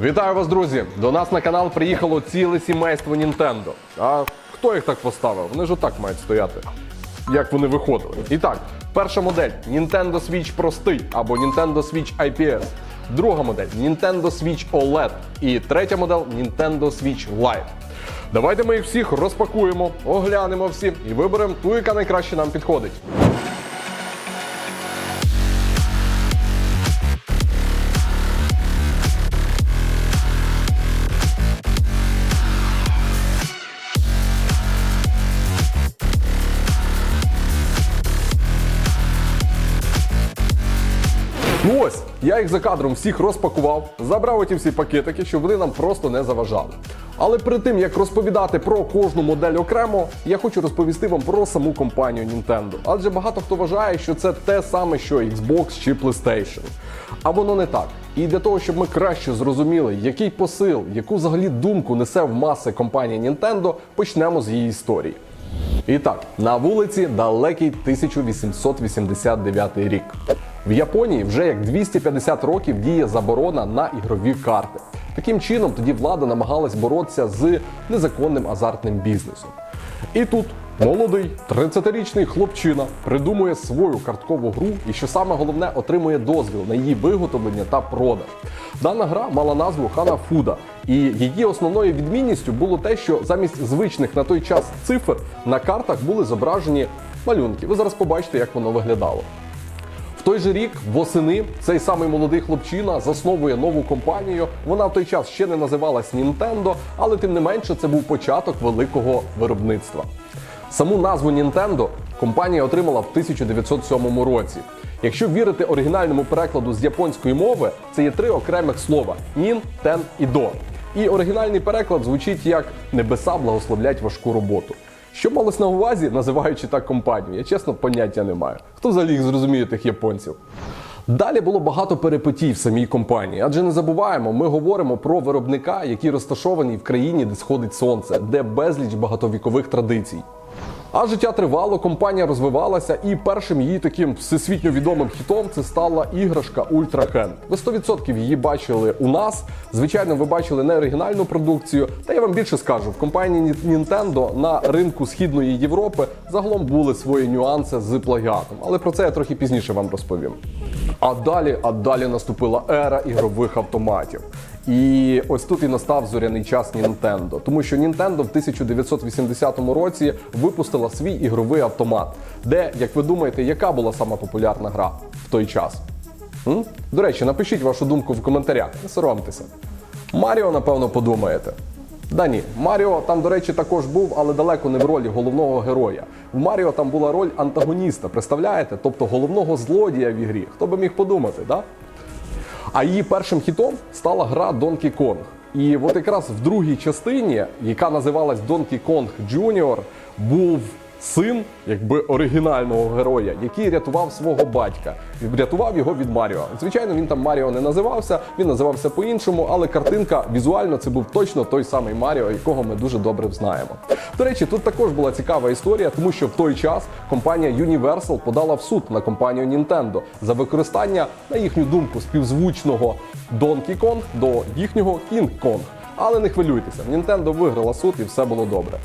Вітаю вас, друзі! До нас на канал приїхало ціле сімейство Nintendo. А хто їх так поставив? Вони ж отак мають стояти. Як вони виходили. І так, перша модель Nintendo Switch простий або Nintendo Switch IPS. Друга модель Nintendo Switch OLED. І третя модель Nintendo Switch Lite. Давайте ми їх всіх розпакуємо, оглянемо всі і виберемо ту, яка найкраще нам підходить. Я їх за кадром всіх розпакував, забрав оті всі пакетики, щоб вони нам просто не заважали. Але перед тим як розповідати про кожну модель окремо, я хочу розповісти вам про саму компанію Nintendo. Адже багато хто вважає, що це те саме, що Xbox чи PlayStation. А воно не так. І для того, щоб ми краще зрозуміли, який посил, яку взагалі думку несе в маси компанія Nintendo, почнемо з її історії. І так, на вулиці далекий 1889 рік. В Японії вже як 250 років діє заборона на ігрові карти. Таким чином, тоді влада намагалась боротися з незаконним азартним бізнесом. І тут молодий 30-річний хлопчина придумує свою карткову гру і, що саме головне, отримує дозвіл на її виготовлення та продаж. Дана гра мала назву Ханафуда, і її основною відмінністю було те, що замість звичних на той час цифр на картах були зображені малюнки. Ви зараз побачите, як воно виглядало. В той же рік, восени, цей самий молодий хлопчина засновує нову компанію. Вона в той час ще не називалась Nintendo, але тим не менше це був початок великого виробництва. Саму назву Nintendo компанія отримала в 1907 році. Якщо вірити оригінальному перекладу з японської мови, це є три окремих слова: нін, тен і до. І оригінальний переклад звучить як небеса благословлять важку роботу. Що малось на увазі, називаючи так компанію? Я чесно поняття не маю. Хто взагалі їх зрозуміє тих японців? Далі було багато перепитів в самій компанії, адже не забуваємо, ми говоримо про виробника, який розташований в країні, де сходить сонце, де безліч багатовікових традицій. А життя тривало, компанія розвивалася, і першим її таким всесвітньо відомим хітом це стала іграшка Ultra Hand. Ви 100% її бачили у нас. Звичайно, ви бачили не оригінальну продукцію. Та я вам більше скажу, в компанії Nintendo на ринку східної Європи загалом були свої нюанси з плагіатом. Але про це я трохи пізніше вам розповім. А далі, а далі наступила ера ігрових автоматів. І ось тут і настав зоряний час Nintendo, тому що Nintendo в 1980 році випустила свій ігровий автомат, де, як ви думаєте, яка була сама популярна гра в той час? М? До речі, напишіть вашу думку в коментарях, не соромтеся. Маріо, напевно, подумаєте. Да ні, Маріо там, до речі, також був, але далеко не в ролі головного героя. В Маріо там була роль антагоніста, представляєте? Тобто головного злодія в ігрі. Хто би міг подумати, да? А її першим хітом стала гра Donkey Kong. І от якраз в другій частині, яка називалась Donkey Kong Junior, був син якби оригінального героя, який рятував свого батька. Врятував його від Маріо. Звичайно, він там Маріо не називався, він називався по-іншому, але картинка візуально це був точно той самий Маріо, якого ми дуже добре знаємо. До речі, тут також була цікава історія, тому що в той час компанія Universal подала в суд на компанію Nintendo за використання, на їхню думку, співзвучного Donkey Kong до їхнього King Kong. Але не хвилюйтеся, Nintendo виграла суд і все було добре.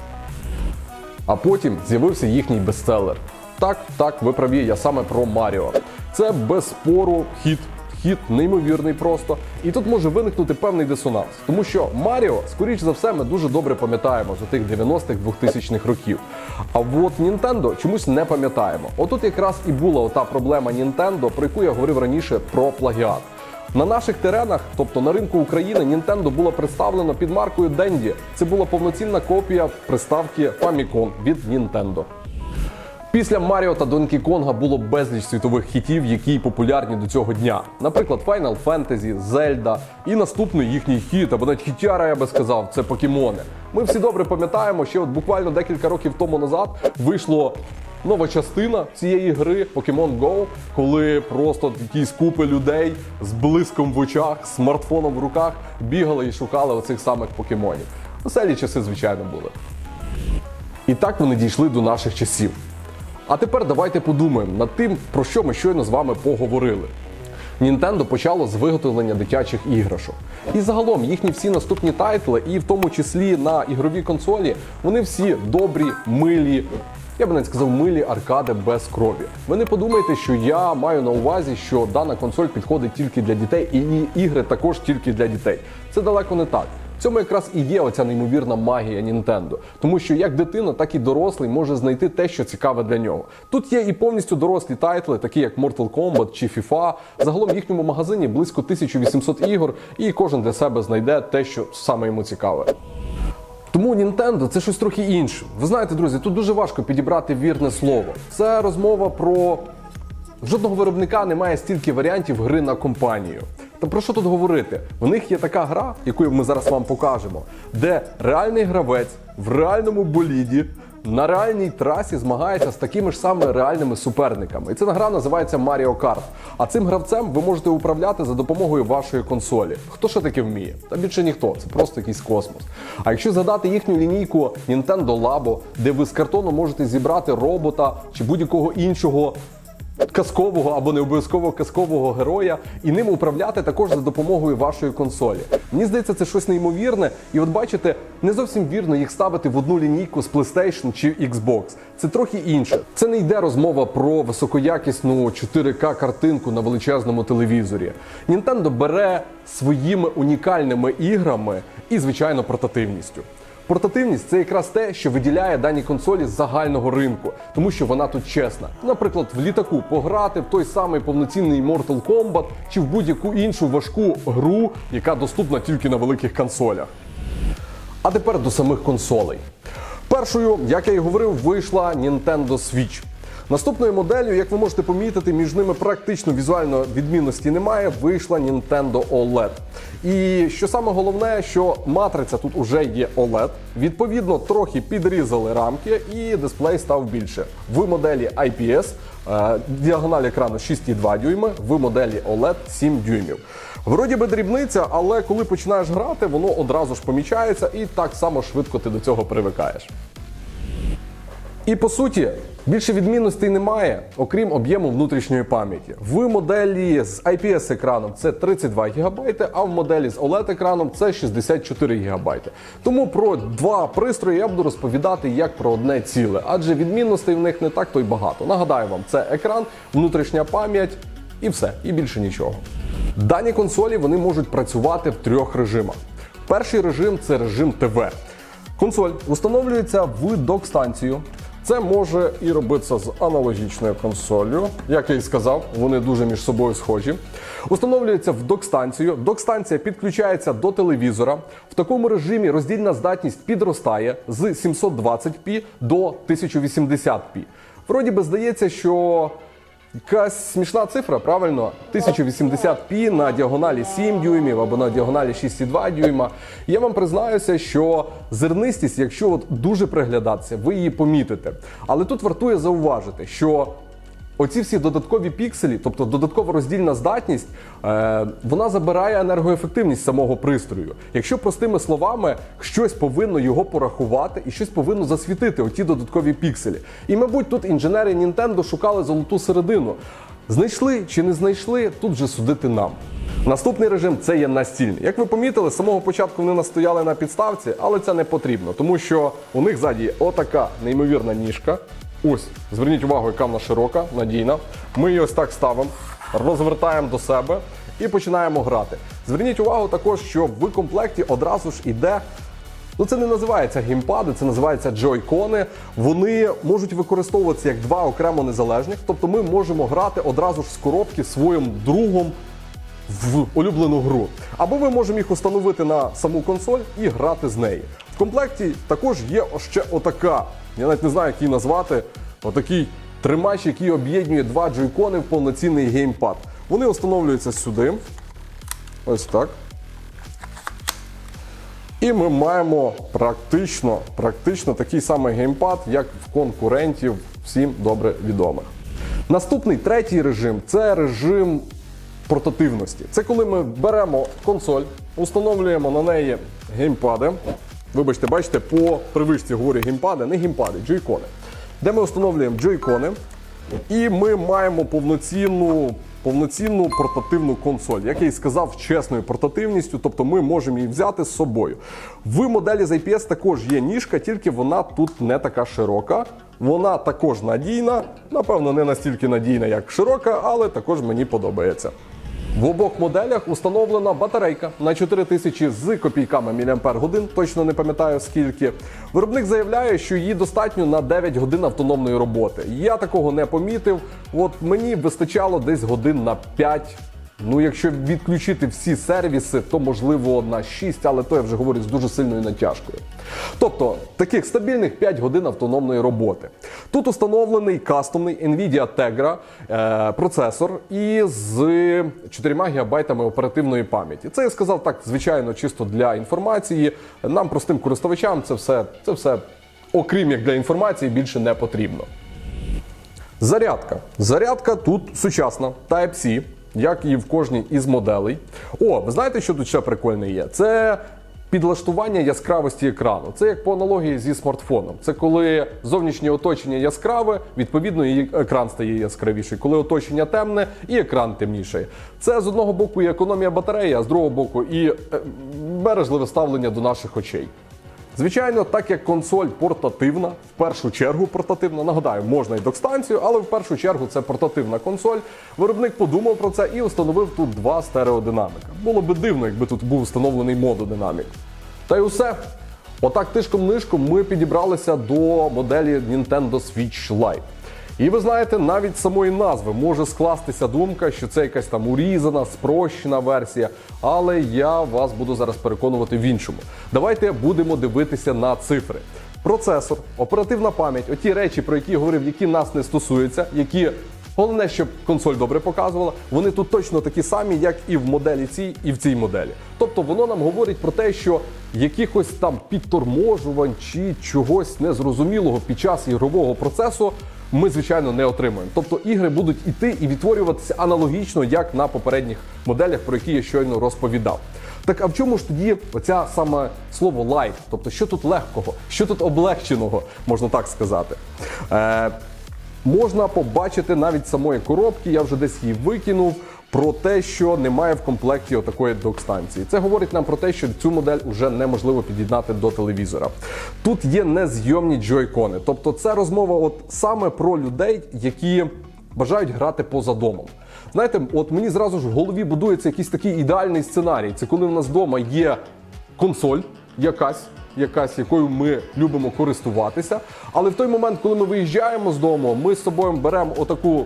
А потім з'явився їхній бестселер. Так, так, ви праві, я саме про Маріо. Це без спору хіт. Хіт неймовірний просто. І тут може виникнути певний дисонанс, тому що Маріо, скоріш за все, ми дуже добре пам'ятаємо за тих 90-х 2000-х років. А от Нінтендо чомусь не пам'ятаємо. Отут якраз і була ота проблема Нінтендо, про яку я говорив раніше про плагіат. На наших теренах, тобто на ринку України, Nintendo було представлено під маркою Dendy. Це була повноцінна копія приставки Famicom від Nintendo. Після Маріо та Донкі Конга було безліч світових хітів, які популярні до цього дня. Наприклад, Final Fantasy, Zelda і наступний їхній хіт, або навіть хітяра, я би сказав, це покемони. Ми всі добре пам'ятаємо, що от буквально декілька років тому назад вийшло нова частина цієї гри Pokemon Go, коли просто якісь купи людей з блиском в очах, смартфоном в руках бігали і шукали оцих самих покемонів. Веселі часи, звичайно, були. І так вони дійшли до наших часів. А тепер давайте подумаємо над тим, про що ми щойно з вами поговорили. Nintendo почало з виготовлення дитячих іграшок. І загалом їхні всі наступні тайтли, і в тому числі на ігровій консолі, вони всі добрі, милі. Я би навіть сказав, милі аркади без крові. Ви не подумайте, що я маю на увазі, що дана консоль підходить тільки для дітей, і її ігри також тільки для дітей. Це далеко не так. В цьому якраз і є оця неймовірна магія Nintendo. Тому що як дитина, так і дорослий може знайти те, що цікаве для нього. Тут є і повністю дорослі тайтли, такі як Mortal Kombat чи FIFA. Загалом в їхньому магазині близько 1800 ігор, і кожен для себе знайде те, що саме йому цікаве. Тому Nintendo це щось трохи інше. Ви знаєте, друзі, тут дуже важко підібрати вірне слово. Це розмова про жодного виробника немає стільки варіантів гри на компанію. Та про що тут говорити? В них є така гра, яку ми зараз вам покажемо, де реальний гравець в реальному боліді на реальній трасі змагається з такими ж самими реальними суперниками. І ця гра називається Mario Kart. А цим гравцем ви можете управляти за допомогою вашої консолі. Хто ще таке вміє? Та більше ніхто, це просто якийсь космос. А якщо згадати їхню лінійку Nintendo Labo, де ви з картону можете зібрати робота чи будь-якого іншого казкового або не обов'язково казкового героя і ним управляти також за допомогою вашої консолі. Мені здається, це щось неймовірне. І от бачите, не зовсім вірно їх ставити в одну лінійку з PlayStation чи Xbox. Це трохи інше. Це не йде розмова про високоякісну 4К картинку на величезному телевізорі. Nintendo бере своїми унікальними іграми і, звичайно, портативністю. Портативність це якраз те, що виділяє дані консолі з загального ринку, тому що вона тут чесна. Наприклад, в літаку пограти в той самий повноцінний Mortal Kombat чи в будь-яку іншу важку гру, яка доступна тільки на великих консолях. А тепер до самих консолей. Першою, як я і говорив, вийшла Nintendo Switch. Наступною моделлю, як ви можете помітити, між ними практично візуально відмінності немає. Вийшла Nintendo OLED. І що саме головне, що матриця тут уже є OLED. Відповідно, трохи підрізали рамки, і дисплей став більше. В моделі IPS е, діагональ екрану 6,2 дюйми, в моделі OLED 7 дюймів. Вроді би дрібниця, але коли починаєш грати, воно одразу ж помічається і так само швидко ти до цього привикаєш. І по суті, більше відмінностей немає, окрім об'єму внутрішньої пам'яті. В моделі з IPS-екраном це 32 ГБ, а в моделі з OLED-екраном це 64 ГБ. Тому про два пристрої я буду розповідати як про одне ціле, адже відмінностей в них не так то й багато. Нагадаю вам, це екран, внутрішня пам'ять і все, і більше нічого. Дані консолі вони можуть працювати в трьох режимах. Перший режим це режим ТВ. Консоль встановлюється в док-станцію. Це може і робитися з аналогічною консолью. Як я і сказав, вони дуже між собою схожі. Установлюється в док-станцію. Док-станція підключається до телевізора. В такому режимі роздільна здатність підростає з 720p до 1080p. Вроді би здається, що Якась смішна цифра, правильно? 1080p на діагоналі 7 дюймів або на діагоналі 6,2 дюйма. Я вам признаюся, що зернистість, якщо от дуже приглядатися, ви її помітите. Але тут вартує зауважити, що Оці всі додаткові пікселі, тобто додаткова роздільна здатність, е, вона забирає енергоефективність самого пристрою. Якщо простими словами, щось повинно його порахувати і щось повинно засвітити оті додаткові пікселі. І, мабуть, тут інженери Nintendo шукали золоту середину. Знайшли чи не знайшли, тут вже судити нам. Наступний режим це є настільний. Як ви помітили, з самого початку вони настояли на підставці, але це не потрібно, тому що у них ззаді отака неймовірна ніжка. Ось, зверніть увагу, яка вона широка, надійна. Ми її ось так ставимо, розвертаємо до себе і починаємо грати. Зверніть увагу також, що в комплекті одразу ж іде. Ну, це не називається геймпади, це називається джойкони. Вони можуть використовуватися як два окремо незалежних. Тобто ми можемо грати одразу ж з коробки своїм другом в улюблену гру. Або ми можемо їх установити на саму консоль і грати з неї. В комплекті також є ще отака. Я навіть не знаю, як її назвати. Отакий тримач, який об'єднує два джойкони в повноцінний геймпад. Вони встановлюються сюди. Ось так. І ми маємо практично, практично такий самий геймпад, як в конкурентів, всім добре відомих. Наступний третій режим це режим портативності. Це коли ми беремо консоль, установлюємо на неї геймпади. Вибачте, бачите, по привичці говорю геймпади, не геймпади, джойкони. Де ми встановлюємо джойкони, і ми маємо повноцінну повноцінну портативну консоль, як я і сказав, чесною портативністю, тобто ми можемо її взяти з собою. В моделі з IPS також є ніжка, тільки вона тут не така широка. Вона також надійна, напевно, не настільки надійна, як широка, але також мені подобається. В обох моделях установлена батарейка на 4000 з копійками мАч, точно не пам'ятаю скільки. Виробник заявляє, що її достатньо на 9 годин автономної роботи. Я такого не помітив. От мені вистачало десь годин на 5. Ну, якщо відключити всі сервіси, то можливо на 6, але то я вже говорю з дуже сильною натяжкою. Тобто таких стабільних 5 годин автономної роботи. Тут установлений кастомний Nvidia Tegra е, процесор із 4 ГБ оперативної пам'яті. Це я сказав так, звичайно, чисто для інформації. Нам, простим користувачам, це все, це все, окрім як для інформації, більше не потрібно. Зарядка. Зарядка тут сучасна, Type-C, як і в кожній із моделей. О, ви знаєте, що тут ще прикольне є? Це підлаштування яскравості екрану. Це як по аналогії зі смартфоном. Це коли зовнішнє оточення яскраве, відповідно, і екран стає яскравіший. Коли оточення темне, і екран темніший. Це з одного боку і економія батареї, а з другого боку і е, бережливе ставлення до наших очей. Звичайно, так як консоль портативна, в першу чергу портативна, нагадаю, можна і док-станцію, але в першу чергу це портативна консоль. Виробник подумав про це і встановив тут два стереодинамика. Було би дивно, якби тут був встановлений мододинамік. Та й усе. Отак тишком-нишком ми підібралися до моделі Nintendo Switch Lite. І ви знаєте, навіть самої назви може скластися думка, що це якась там урізана, спрощена версія. Але я вас буду зараз переконувати в іншому. Давайте будемо дивитися на цифри. Процесор, оперативна пам'ять, оті речі, про які я говорив, які нас не стосуються, які головне, щоб консоль добре показувала, вони тут точно такі самі, як і в моделі цій, і в цій моделі. Тобто воно нам говорить про те, що якихось там підторможувань чи чогось незрозумілого під час ігрового процесу ми, звичайно, не отримуємо. Тобто ігри будуть іти і відтворюватися аналогічно, як на попередніх моделях, про які я щойно розповідав. Так а в чому ж тоді оця саме слово лайт? Тобто, що тут легкого, що тут облегченого, можна так сказати? Е, можна побачити навіть самої коробки, я вже десь її викинув. Про те, що немає в комплекті отакої док-станції. Це говорить нам про те, що цю модель вже неможливо під'єднати до телевізора. Тут є незйомні джойкони. Тобто, це розмова от саме про людей, які бажають грати поза домом. Знаєте, от мені зразу ж в голові будується якийсь такий ідеальний сценарій. Це коли в нас вдома є консоль якась. Якась, якою ми любимо користуватися, але в той момент, коли ми виїжджаємо з дому, ми з собою беремо отаку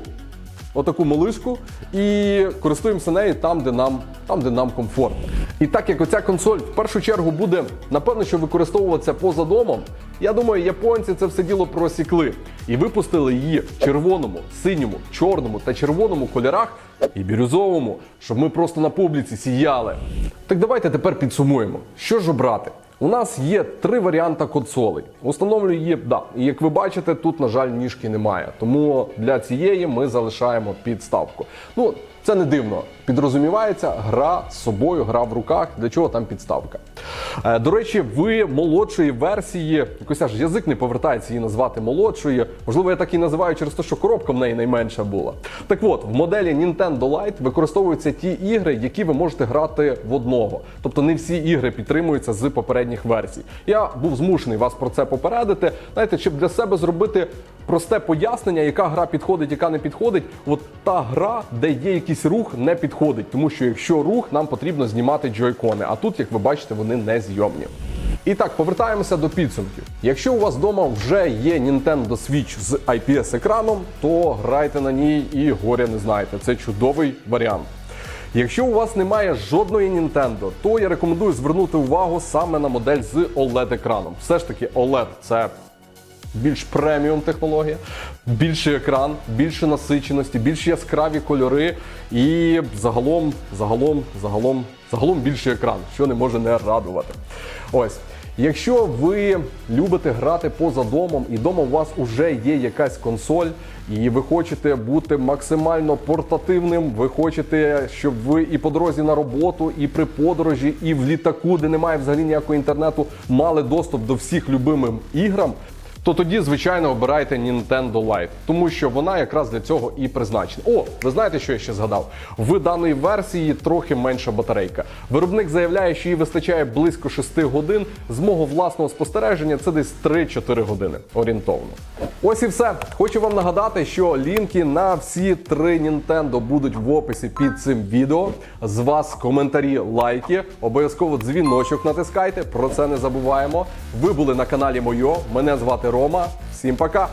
отаку малишку і користуємося нею там, де нам там, де нам комфортно. І так як оця консоль в першу чергу буде, напевно, що використовуватися поза домом, я думаю, японці це все діло просікли і випустили її в червоному, синьому, чорному та червоному кольорах і бірюзовому, щоб ми просто на публіці сіяли. Так давайте тепер підсумуємо, що ж обрати. У нас є три варіанти консолей. Установлюю її, да. І як ви бачите, тут, на жаль, ніжки немає. Тому для цієї ми залишаємо підставку. Ну, це не дивно. Підрозумівається, гра з собою, гра в руках. Для чого там підставка? Е, до речі, в молодшої версії, якось аж язик не повертається її назвати молодшою. Можливо, я так і називаю через те, що коробка в неї найменша була. Так от, в моделі Nintendo Lite використовуються ті ігри, які ви можете грати в одного. Тобто не всі ігри підтримуються з попередніх версій. Я був змушений вас про це попередити. Знаєте, щоб для себе зробити просте пояснення, яка гра підходить, яка не підходить. От та гра, де є якийсь рух, не підходить, тому що якщо рух, нам потрібно знімати джойкони. А тут, як ви бачите, вони не зйомні. І так, повертаємося до підсумків. Якщо у вас вдома вже є Nintendo Switch з IPS-екраном, то грайте на ній і горя не знаєте. Це чудовий варіант. Якщо у вас немає жодної Nintendo, то я рекомендую звернути увагу саме на модель з OLED-екраном. Все ж таки, OLED це більш преміум технологія, більший екран, більше насиченості, більш яскраві кольори і загалом, загалом, загалом, загалом більший екран, що не може не радувати. Ось. Якщо ви любите грати поза домом, і вдома у вас вже є якась консоль, і ви хочете бути максимально портативним, ви хочете, щоб ви і по дорозі на роботу, і при подорожі, і в літаку, де немає взагалі ніякого інтернету, мали доступ до всіх любимим іграм, то тоді, звичайно, обирайте Nintendo Lite, тому що вона якраз для цього і призначена. О, ви знаєте, що я ще згадав? В даної версії трохи менша батарейка. Виробник заявляє, що їй вистачає близько 6 годин. З мого власного спостереження це десь 3-4 години орієнтовно. Ось і все. Хочу вам нагадати, що лінки на всі три Nintendo будуть в описі під цим відео. З вас коментарі, лайки, обов'язково дзвіночок натискайте. Про це не забуваємо. Ви були на каналі Мойо. Мене звати Рома. Всім пока!